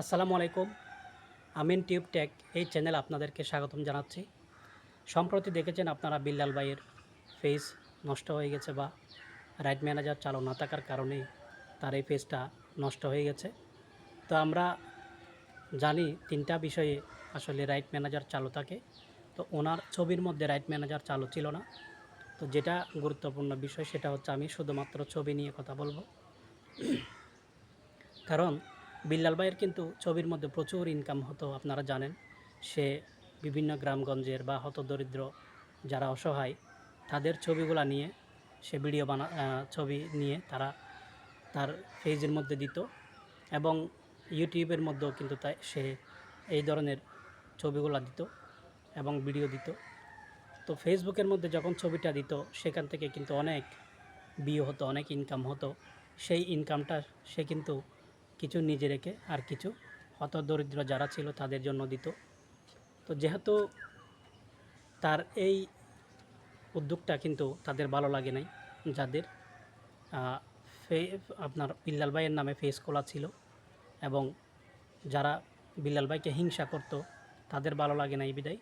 আসসালামু আলাইকুম। Amin tube tech এই চ্যানেল আপনাদেরকে স্বাগতম জানাচ্ছি। সম্প্রতি দেখেছেন আপনারা বিল্লাল ভাইয়ের ফেস নষ্ট হয়ে গেছে বা রাইট ম্যানেজার চালু না থাকার কারণে তার এই ফেসটা নষ্ট হয়ে গেছে। তো আমরা জানি তিনটা বিষয়ে আসলে রাইট ম্যানেজার চালু থাকে। তো ওনার ছবির মধ্যে রাইট ম্যানেজার চালু ছিল না। তো যেটা গুরুত্বপূর্ণ বিষয় সেটা হচ্ছে আমি শুধুমাত্র ছবি নিয়ে কথা বলব। কারণ বিল্লাল ভাইয়ের কিন্তু ছবির মধ্যে প্রচুর ইনকাম হতো, আপনারা জানেন। সে বিভিন্ন গ্রামগঞ্জের বা হতদরিদ্র যারা অসহায়, তাদের ছবিগুলো নিয়ে, সে ভিডিও বানা ছবি নিয়ে তারা তার পেজের মধ্যে দিত এবং ইউটিউবের মধ্যেও কিন্তু তাই সে এই ধরনের ছবিগুলো দিত এবং ভিডিও দিত। তো ফেসবুকের মধ্যে যখন ছবিটা দিত, সেখান থেকে কিন্তু অনেক বিয়ে হতো, অনেক ইনকাম হতো। সেই ইনকামটা সে কিন্তু কিছু নিজে রেখে আর কিছু। হত দরিদ্র যারা ছিল তাদের জন্য দিত। তো যেহেতু তার এই উদ্যোগটা কিন্তু তাদের ভালো লাগে নাই, যাদের ফে- আপনার বিল্লাল ভাইয়ের নামে ফেস খোলা ছিল এবং যারা বিল্লাল ভাইকে হিংসা করত, তাদের ভালো লাগে নাই বিদায়।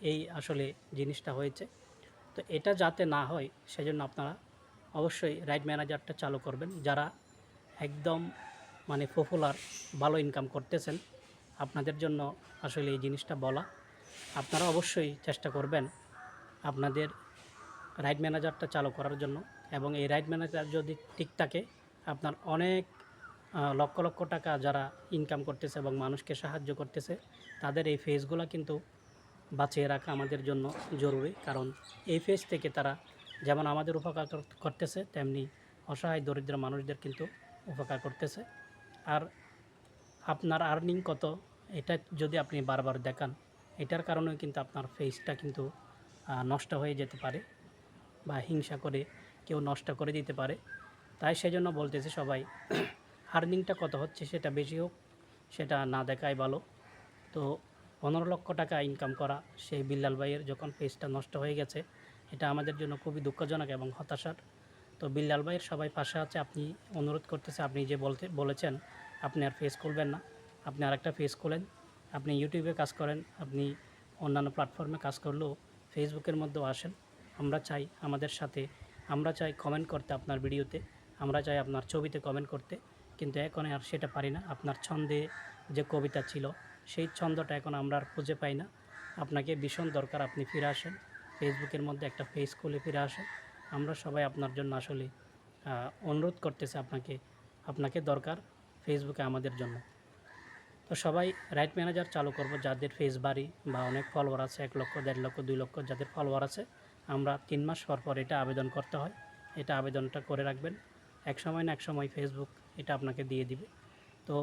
এই আসলে জিনিসটা হয়েছে। তো এটা যাতে না হয়, সেজন্য আপনারা অবশ্যই রাইট ম্যানেজারটা চালু করবেন, যারা একদম মানে পপুলার ভালো ইনকাম করতেছেন, আপনাদের জন্য আসলে এই জিনিসটা বলা। আপনারা অবশ্যই চেষ্টা করবেন আপনাদের রাইট ম্যানেজারটা চালু করার জন্য এবং এই রাইট ম্যানেজার যদি ঠিক থাকে, আপনার অনেক লক্ষ লক্ষ টাকা যারা ইনকাম করতেছে এবং মানুষকে সাহায্য করতেছে, তাদের এই ফেসগুলো কিন্তু বাঁচিয়ে রাখা আমাদের জন্য জরুরি। কারণ এই ফেজ থেকে তারা যেমন আমাদের উপকার করতেছে, তেমনি অসহায়, দরিদ্র মানুষদের কিন্তু উপকার করতেছে। আর আপনার আর্নিং কত, এটা যদি আপনি বারবার দেখান, এটার কারণেও কিন্তু আপনার ফেসটা কিন্তু নষ্ট হয়ে যেতে পারে বা হিংসা করে কেউ নষ্ট করে দিতে পারে। তাই সেজন্য বলতেছে সবাই আর্নিংটা কত হচ্ছে সেটা বেশি হোক, সেটা না দেখাই ভালো। তো পনেরো লক্ষ টাকা ইনকাম করা, সেই বিল্লাল ভাইয়ের যখন ফেসটা নষ্ট হয়ে গেছে, এটা আমাদের জন্য খুবই দুঃখজনক এবং হতাশার। তো বিল্লাল ভাইয়ের সবাই পাশে আছে, আপনি অনুরোধ করতেছে, আপনি যে বলতে, বলেছেন, আপনি আর ফেস খুলবেন না। আপনি আরেকটা ফেস খোলেন, আপনি ইউটিউবে কাজ করেন, আপনি অন্যান্য প্ল্যাটফর্মে কাজ করলেও ফেসবুকের মধ্যেও আসেন। আমরা চাই আমাদের সাথে, আমরা চাই কমেন্ট করতে আপনার ভিডিওতে, আমরা চাই আপনার ছবিতে কমেন্ট করতে, কিন্তু এখন আর সেটা পারি না। আপনার ছন্দে যে কবিতা ছিল, সেই ছন্দটা এখন আমরা আর খুঁজে পাই না। আপনাকে ভীষণ দরকার আপনি ফিরে আসেন। ফেসবুকের মধ্যে একটা ফেস খুলে ফিরে আসেন। আমরা সবাই আপনার জন্য আসলে অনুরোধ করতেছে আপনাকে আপনাকে দরকার ফেসবুকে আমাদের জন্য। তো সবাই রাইট ম্যানেজার চালু করব যাদের ফেস বাড়ি বা অনেক ফলোয়ার আছে, এক লক্ষ, দেড় লক্ষ, দুই লক্ষ যাদের ফলোয়ার আছে, আমরা তিন মাস পর পর এটা আবেদন করতে হয়। এটা আবেদনটা করে রাখবেন। এক সময় না এক সময় ফেসবুক এটা আপনাকে দিয়ে দিবে। তো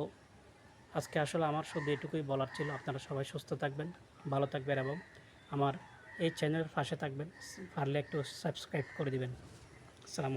আজকে আসলে আমার শুধু এটুকুই বলার ছিল। আপনারা সবাই সুস্থ থাকবেন, ভালো থাকবেন এবং আমার এই চ্যানেলের পাশে থাকবেন। পারলে একটু সাবস্ক্রাইব করে দেবেন। আসসালামু